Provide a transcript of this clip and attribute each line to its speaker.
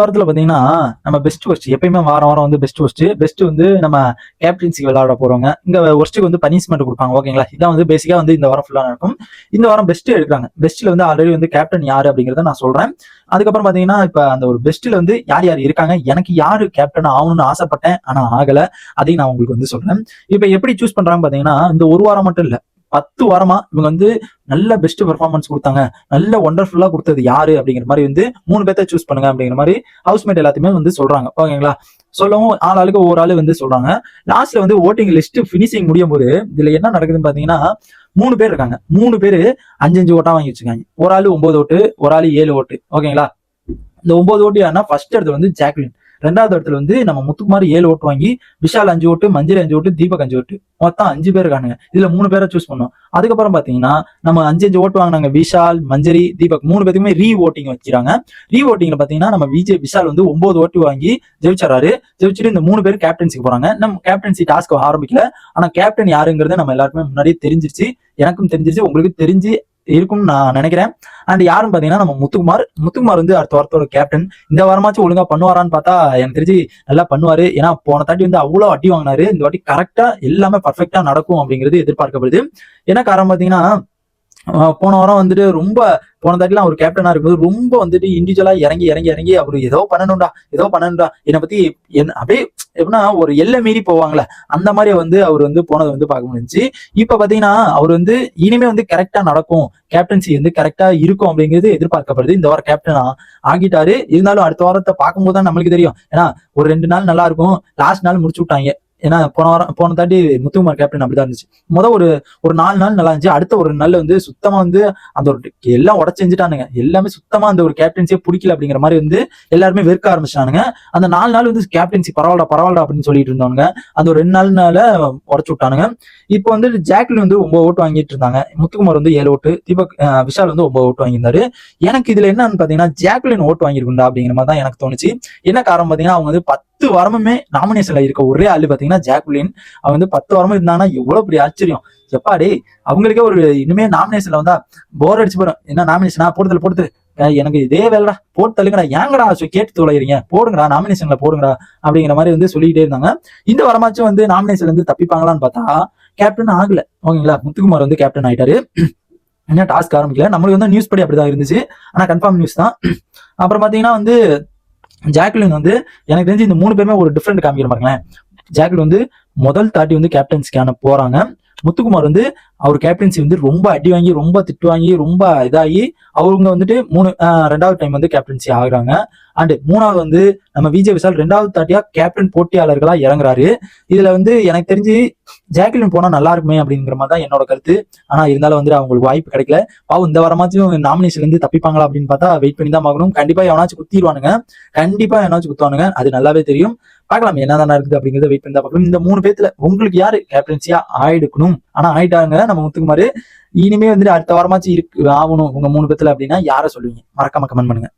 Speaker 1: வாரத்துல பாத்தீங்கன்னா நம்ம பெஸ்ட் ஒஸ்ட் எப்பயுமே வாரம் வாரம் வந்து பெஸ்ட் ஒஸ்ட் பெஸ்ட் வந்து நம்ம கேப்டன்சிக்கு விளையாட போறவங்க. இங்க ஒஸ்ட்டுக்கு வந்து பனிஷ்மெண்ட் கொடுப்பாங்க ஓகேங்களா இதான் வந்து பேசிக்கா வந்து இந்த வாரம் ஃபுல்லா நடக்கும். இந்த வாரம் பெஸ்ட் எடுக்கிறாங்க. பெஸ்ட்ல வந்து ஆல்ரெடி வந்து கேப்டன் யாரு அப்படிங்கறத நான் சொல்றேன். அதுக்கப்புறம் பாத்தீங்கன்னா இப்ப அந்த ஒரு பெஸ்ட்ல வந்து யார் யார் இருக்காங்க எனக்கு யாரு கேப்டன் ஆகணும்னு ஆசைப்பட்டேன் ஆனா ஆகல. அதையும் நான் உங்களுக்கு வந்து சொல்றேன். இப்ப எப்படி சூஸ் பண்றாங்க பாத்தீங்கன்னா இந்த ஒரு வாரம் மட்டும் இல்ல. பத்து வாரமா இவங்க வந்து நல்ல பெஸ்ட் பெர்ஃபார்மன்ஸ் கொடுத்தாங்க. நல்ல ஒண்டர்ஃபுல்லா கொடுத்தது யாரு அப்படிங்கிற மாதிரி வந்து மூணு பேர்த்த சூஸ் பண்ணுங்க அப்படிங்கிற மாதிரி ஹவுஸ்மேட் எல்லாத்தையுமே வந்து சொல்றாங்க. ஓகேங்களா? சொல்லவும் ஆள் ஆளுக்கு ஒவ்வொரு ஆளு வந்து சொல்றாங்க. லாஸ்ட்ல வந்து ஓட்டிங் லிஸ்ட் பினிஷிங் முடியும் போது இதுல என்ன நடக்குதுன்னு பாத்தீங்கன்னா மூணு பேர் இருக்காங்க. மூணு பேர் அஞ்சு அஞ்சு ஓட்டா வாங்கி வச்சிருக்காங்க. ஒரு ஆள் ஒன்பது ஓட்டு ஒரு ஆள் ஏழு ஓட்டு. ஓகேங்களா? இந்த ஒன்பது ஓட்டு யாருன்னா ஃபர்ஸ்ட் இடத்துல வந்து ஜாக்லின். ரெண்டாவது இடத்துல வந்து நம்ம முத்துக்குமார் ஏழு ஓட்டு வாங்கி விஷால் அஞ்சு ஓட்டு மஞ்சள் அஞ்சு ஓட்டு தீபக் அஞ்சு ஓட்டு. மொத்தம் அஞ்சு பேர் இருக்கானுங்க. இதுல மூணு பேரை சூஸ் பண்ணோம். அதுக்கப்புறம் பாத்தீங்கன்னா நம்ம அஞ்சு அஞ்சு ஓட்டு வாங்கினாங்க விஷால் மஞ்சரி தீபக். மூணு பேருக்குமே ரீ ஓட்டிங் வச்சிருக்காங்க ரீ ஓட்டிங்ல பாத்தீங்கன்னா நம்ம விஜய் விஷால் வந்து ஒன்பது ஓட்டு வாங்கி ஜெயிச்சாரு ஜெயிச்சுட்டு இந்த மூணு பேர் கேப்டன்சிக்கு போறாங்க. நம்ம கேப்டன்சி டாஸ்க் ஆரம்பிக்கல. ஆனா கேப்டன் யாருங்கிறது நம்ம எல்லாருக்குமே முன்னாடியே தெரிஞ்சிருச்சு. எனக்கும் தெரிஞ்சிருச்சு. உங்களுக்கு தெரிஞ்சு இருக்கும்னு நான் நினைக்கிறேன். அண்ட் யாரும் பாத்தீங்கன்னா நம்ம முத்துக்குமார். முத்துக்குமார் வந்து அடுத்த வாரத்தோட கேப்டன் இந்த வாரமாச்சும் ஒழுங்கா பண்ணுவாரான்னு பார்த்தா எனக்கு தெரிஞ்சு நல்லா பண்ணுவாரு. ஏன்னா போன தாட்டி வந்து அவ்வளவு அடி வாங்கினாரு. இந்த வாட்டி கரெக்டா எல்லாமே பர்ஃபெக்டா நடக்கும் அப்படிங்கிறது எதிர்பார்க்கப்படுது. என்ன காரணம் பாத்தீங்கன்னா போன வாரம் வந்துட்டு ரொம்ப போன தாட்டிலாம் அவர் கேப்டனா இருக்கும்போது ரொம்ப வந்துட்டு இண்டிவிஜுவலா இறங்கி இறங்கி இறங்கி அவர் ஏதோ பண்ணணும்டா ஏதோ பண்ணணும்டா. என்னை பத்தி என்ன அப்படியே எப்படின்னா ஒரு எல்லை மீறி போவாங்களே அந்த மாதிரி வந்து அவர் வந்து போனதை வந்து பார்க்க முடிஞ்சுச்சு. இப்ப பாத்தீங்கன்னா அவர் வந்து இனிமே வந்து கரெக்டா நடக்கும். கேப்டன்சி வந்து கரெக்டா இருக்கும் அப்படிங்கிறது எதிர்பார்க்கப்படுது. இந்த வாரம் கேப்டனா ஆகிட்டாரு. இருந்தாலும் அடுத்த வாரத்தை பார்க்கும்போது தான் நம்மளுக்கு தெரியும். ஏன்னா ஒரு ரெண்டு நாள் நல்லா இருக்கும். லாஸ்ட் நாள் முடிச்சு விட்டாங்க. ஏன்னா போன வாரம் போன தாட்டி முத்துக்குமார் கேப்டன் அப்படிதான் இருந்துச்சு. முத ஒரு ஒரு நாலு நாள் நல்லா இருந்துச்சு. அடுத்த ஒரு நாள் வந்து சுத்தமா வந்து அந்த ஒரு எல்லாம் உடச்சு செஞ்சுட்டானுங்க. எல்லாமே சுத்தமா அந்த ஒரு கேப்டன்சியே பிடிக்கல அப்படிங்கிற மாதிரி வந்து எல்லாருமே வெறுக்க ஆரம்பிச்சானுங்க அந்த நாலு நாள் வந்து கேப்டன்சி பரவாயில்ல பரவாயில்ல அப்படின்னு சொல்லிட்டு இருந்தவங்க அந்த ஒரு ரெண்டு நாள்னால உடச்சு விட்டானுங்க. இப்போ வந்து ஜாக்லின் வந்து ஒன்பது ஓட்டு வாங்கிட்டு இருந்தாங்க. முத்துக்குமார் வந்து ஏழு ஓட்டு தீபக் விஷால் வந்து ஒன்பது ஓட்டு வாங்கியிருந்தாரு. எனக்கு இதுல என்னன்னு பாத்தீங்கன்னா ஜாக்லின் ஓட்டு வாங்கியிருக்குண்டா அப்படிங்கிற மாதிரி தான் எனக்கு தோணுச்சு. என்ன காரணம் பாத்தீங்கன்னா அவங்க வந்து பத்து பத்து வாரமுமே நாமினேஷன்ல இருக்க ஒரே ஆளு பாத்தீங்கன்னா ஜாக்குலின் அவன் வந்து பத்து வாரமும் இருந்தாங்கன்னா எவ்வளவு பெரிய ஆச்சரியம். எப்பாடி அவங்களுக்கே ஒரு இனிமே நாமினேஷன்ல வந்தா போர் அடிச்சு போறோம் என்ன நாமினேஷனா போடுதல் போடுது. எனக்கு இதே வேலைடா. போட்டு தள்ளுங்கடா. ஏங்கடா கேட்டு தொலைகிறீங்க போடுங்கடா நாமினேஷன்ல போடுங்கடா அப்படிங்கிற மாதிரி வந்து சொல்லிக்கிட்டே இருந்தாங்க. இந்த வாரமாச்சும் வந்து நாமினேஷன்ல இருந்து தப்பிப்பாங்களான்னு பார்த்தா கேப்டன் ஆகல. ஓகேங்களா? முத்துக்குமார் வந்து கேப்டன் ஆயிட்டாரு. என்ன டாஸ்க் ஆரம்பிக்கல. நம்மளுக்கு வந்து நியூஸ் படி அப்படிதான் இருந்துச்சு. ஆனா கன்ஃபார்ம் நியூஸ் தான். அப்புறம் பாத்தீங்கன்னா வந்து ஜாக்லின் வந்து எனக்கு தெரிஞ்சு இந்த மூணு பேருமே ஒரு டிஃப்ரெண்ட் காமிக்கிற பாருங்களேன். ஜாக்லின் வந்து முதல் தாட்டி வந்து கேப்டன்ஸ்க்கான போறாங்க. முத்துக்குமார் வந்து அவர் கேப்டன்சி வந்து ரொம்ப அடி வாங்கி ரொம்ப திட்டு வாங்கி ரொம்ப இதாகி அவங்க வந்துட்டு மூணு ரெண்டாவது டைம் வந்து கேப்டன்சி ஆகுறாங்க. அண்ட் மூணாவது வந்து நம்ம விஜய் விஷால் ரெண்டாவது தாட்டியா கேப்டன் போட்டியாளர்களா இறங்குறாரு. இதுல வந்து எனக்கு தெரிஞ்சு ஜாக்லின் போனா நல்லா இருக்குமே அப்படிங்கிற மாதிரி தான் என்னோட கருத்து. ஆனா இருந்தாலும் வந்து அவங்களுக்கு வாய்ப்பு கிடைக்கல. பாவம் இந்த வாரமாச்சும் நாமினேஷன்ல இருந்து தப்பிப்பாங்களா அப்படின்னு பார்த்தா வெயிட் பண்ணி தான் பார்க்கணும். கண்டிப்பா எவனாச்சும் குத்திடுவானுங்க. கண்டிப்பா எவனாச்சும் குத்துவானுங்க. அது நல்லாவே தெரியும். பார்க்கலாம் என்னதான் இருக்குது அப்படிங்கிறத வெயிட் பண்ணி தான் பார்க்கணும். இந்த மூணு பேத்துல உங்களுக்கு யாரு கேப்டன்சியா ஆயிடுக்கணும்? ஆனா ஆயிட்டாங்க நம்ம முத்துக்குமாரு இனிமே வந்துட்டு அடுத்த வாரமாச்சும் இருக்கு ஆகணும் உங்க மூணு பேத்துல அப்படின்னா யாரை சொல்லுவீங்க? மறக்காம கமெண்ட் பண்ணுங்க.